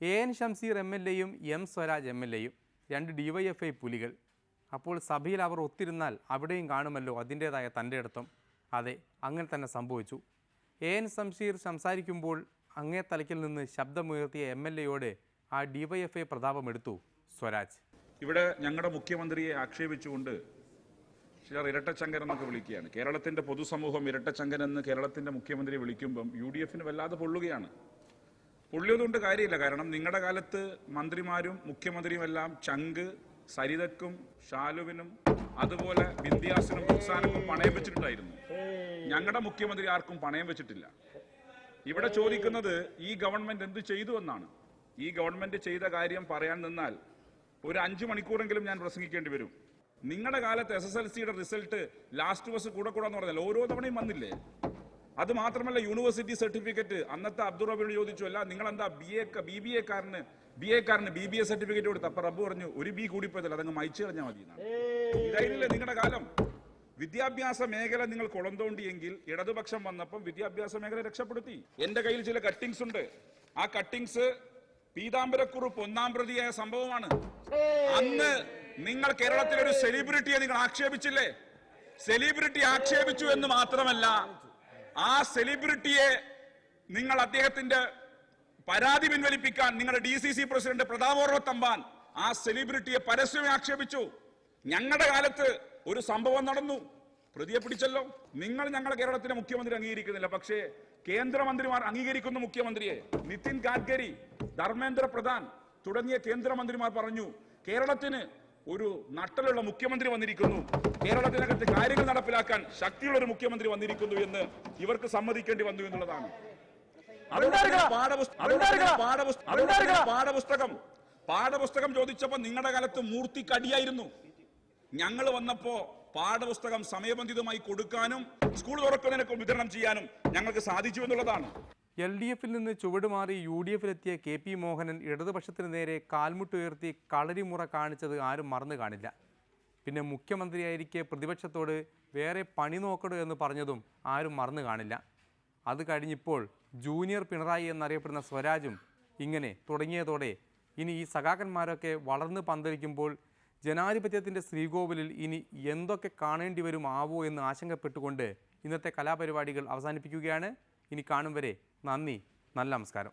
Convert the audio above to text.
A N Shamseer M L എയും M Swaraj M L എയും രണ്ട് ഡിവൈഎഫ്ഐ പുലികൾ. അപ്പോൾ സഭയിൽ അവർ ഒത്തിരുന്നാൽ അവിടെയും കാണുമല്ലോ അതിന്റേതായ തന്റെ ഇടത്തും അതെ അങ്ങനെ തന്നെ സംഭവിച്ചു. എ എൻ ഷംസീർ സംസാരിക്കുമ്പോൾ അങ്ങേ തലയ്ക്കിൽ നിന്ന് ശബ്ദമുയർത്തിയ എം എൽ എയോട് ആ ഡിവൈഎഫ്ഐ പ്രതാപമെടുത്തു സ്വരാജ്. ഇവിടെ ഞങ്ങളുടെ മുഖ്യമന്ത്രിയെ ആക്ഷേപിച്ചുകൊണ്ട് ചിലർ ഇരട്ടച്ചങ്കൻ എന്നൊക്കെ വിളിക്കുകയാണ്. കേരളത്തിന്റെ പൊതുസമൂഹം ഇരട്ടച്ചങ്കൻ എന്ന് കേരളത്തിന്റെ മുഖ്യമന്ത്രി വിളിക്കുമ്പം യു ഡി എഫിന് വല്ലാതെ പൊള്ളുകയാണ്. പൊള്ളിയതുകൊണ്ട് കാര്യമില്ല. കാരണം നിങ്ങളുടെ കാലത്ത് മന്ത്രിമാരും മുഖ്യമന്ത്രിയും എല്ലാം ചങ്ക് സരിതക്കും ഷാലുവിനും അതുപോലെ ബിന്ദിയാസിനും റുക്സാനക്കും പണയം വെച്ചിട്ടുണ്ടായിരുന്നു. ഞങ്ങളുടെ മുഖ്യമന്ത്രി ആർക്കും പണയം വെച്ചിട്ടില്ല. ഇവിടെ ചോദിക്കുന്നത് ഈ ഗവൺമെന്റ് എന്ത് ചെയ്തു എന്നാണ്. ഈ ഗവൺമെന്റ് ചെയ്ത കാര്യം പറയാൻ നിന്നാൽ ഒരു അഞ്ചു മണിക്കൂറെങ്കിലും ഞാൻ പ്രസംഗിക്കേണ്ടി വരും. നിങ്ങളുടെ കാലത്ത് എസ് എസ് എൽ സിയുടെ റിസൾട്ട് ലാസ്റ്റ് ബസ് കൂടെ കൂടെ എന്ന് പറഞ്ഞാൽ ഓരോ തവണയും വന്നില്ലേ? അത് മാത്രമല്ല യൂണിവേഴ്സിറ്റി സർട്ടിഫിക്കറ്റ് അന്നത്തെ അബ്ദുൾ റബിയോട് ചോദിച്ചു അല്ല നിങ്ങൾ എന്താ ബി എ ബി ബി എക്കാരന് ബി എക്കാരന് ബി ബി എ സർട്ടിഫിക്കറ്റ് കൊടുത്തു? അപ്പൊ റബ്ബ് പറഞ്ഞു ഒരു ബി കൂടി പോയതല്ല അതങ്ങ് മയച്ചു കളഞ്ഞാൽ മതി. ഇതായില്ലേ നിങ്ങളുടെ കാലം? വിദ്യാഭ്യാസ മേഖല നിങ്ങൾ കുളന്തോണ്ടിയെങ്കിൽ ഇടതുപക്ഷം വന്നപ്പം വിദ്യാഭ്യാസ മേഖല രക്ഷപ്പെടുത്തി. എന്റെ കയ്യിൽ ചില കട്ടിങ്സ് ഉണ്ട്. ആ കട്ടിങ്സ് പീതാംബരക്കുറുപ്പ് ഒന്നാം പ്രതിയായ സംഭവമാണ്. അന്ന് നിങ്ങൾ കേരളത്തിലെ ഒരു സെലിബ്രിറ്റിയെ നിങ്ങൾ ആക്ഷേപിച്ചില്ലേ? സെലിബ്രിറ്റി ആക്ഷേപിച്ചു എന്ന് മാത്രമല്ല ആ സെലിബ്രിറ്റിയെ നിങ്ങൾ അദ്ദേഹത്തിന്റെ പരാതി പിൻവലിപ്പിക്കാൻ നിങ്ങളുടെ ഡി സി സി പ്രസിഡന്റ് പ്രതാപോർവ തമ്പാൻ ആ സെലിബ്രിറ്റിയെ പരസ്യമായി ആക്ഷേപിച്ചു. ഞങ്ങളുടെ കാലത്ത് ഒരു സംഭവം നടന്നു. പ്രതിയെ പിടിച്ചല്ലോ. നിങ്ങൾ ഞങ്ങളെ കേരളത്തിലെ മുഖ്യമന്ത്രി അംഗീകരിക്കുന്നില്ല. പക്ഷേ കേന്ദ്രമന്ത്രിമാർ അംഗീകരിക്കുന്ന മുഖ്യമന്ത്രിയെ. നിതിൻ ഗാഡ്കരി ധർമ്മേന്ദ്ര പ്രധാൻ തുടങ്ങിയ കേന്ദ്രമന്ത്രിമാർ പറഞ്ഞു കേരളത്തിന് ഒരു നട്ടലുള്ള മുഖ്യമന്ത്രി വന്നിരിക്കുന്നു. കേരളത്തിനകത്ത് കാര്യങ്ങൾ നടപ്പിലാക്കാൻ ശക്തിയുള്ള ഒരു മുഖ്യമന്ത്രി വന്നിരിക്കുന്നു എന്ന് ഇവർക്ക് സമ്മതിക്കേണ്ടി വന്നു എന്നുള്ളതാണ്. പാഠപുസ്തകം. പാഠപുസ്തകം ചോദിച്ചപ്പോ നിങ്ങളുടെ കാലത്ത് മൂർത്തിക്കടിയായിരുന്നു ഞങ്ങൾ വന്നപ്പോ പാഠപുസ്തകം സമയബന്ധിതമായി കൊടുക്കാനും സ്കൂൾ തുറക്കുന്നതിനൊക്കെ വിതരണം ചെയ്യാനും ഞങ്ങൾക്ക് സാധിച്ചു എന്നുള്ളതാണ്. എൽ ഡി എഫിൽ നിന്ന് ചുവടുമാറി യു ഡി എഫിലെത്തിയ കെ പി മോഹനൻ ഇടതുപക്ഷത്തിന് നേരെ കാൽമുട്ടുയർത്തി കളരിമുറ കാണിച്ചത് ആരും മറന്നു കാണില്ല. പിന്നെ മുഖ്യമന്ത്രിയായിരിക്കെ പ്രതിപക്ഷത്തോട് വേറെ പണി നോക്കണോ എന്ന് പറഞ്ഞതും ആരും മറന്നു കാണില്ല. അത് കഴിഞ്ഞിപ്പോൾ ജൂനിയർ പിണറായി എന്നറിയപ്പെടുന്ന സ്വരാജും ഇങ്ങനെ തുടങ്ങിയതോടെ ഇനി ഈ സഖാക്കന്മാരൊക്കെ വളർന്ന് പന്തലിക്കുമ്പോൾ ജനാധിപത്യത്തിന്റെ ശ്രീകോവിലിൽ ഇനി എന്തൊക്കെ കാണേണ്ടി വരും ആവോ എന്ന് ആശങ്കപ്പെട്ടുകൊണ്ട് ഇന്നത്തെ കലാപരിപാടികൾ അവസാനിപ്പിക്കുകയാണ്. ഇനി കാണും വരെ നന്ദി നല്ല നമസ്കാരം.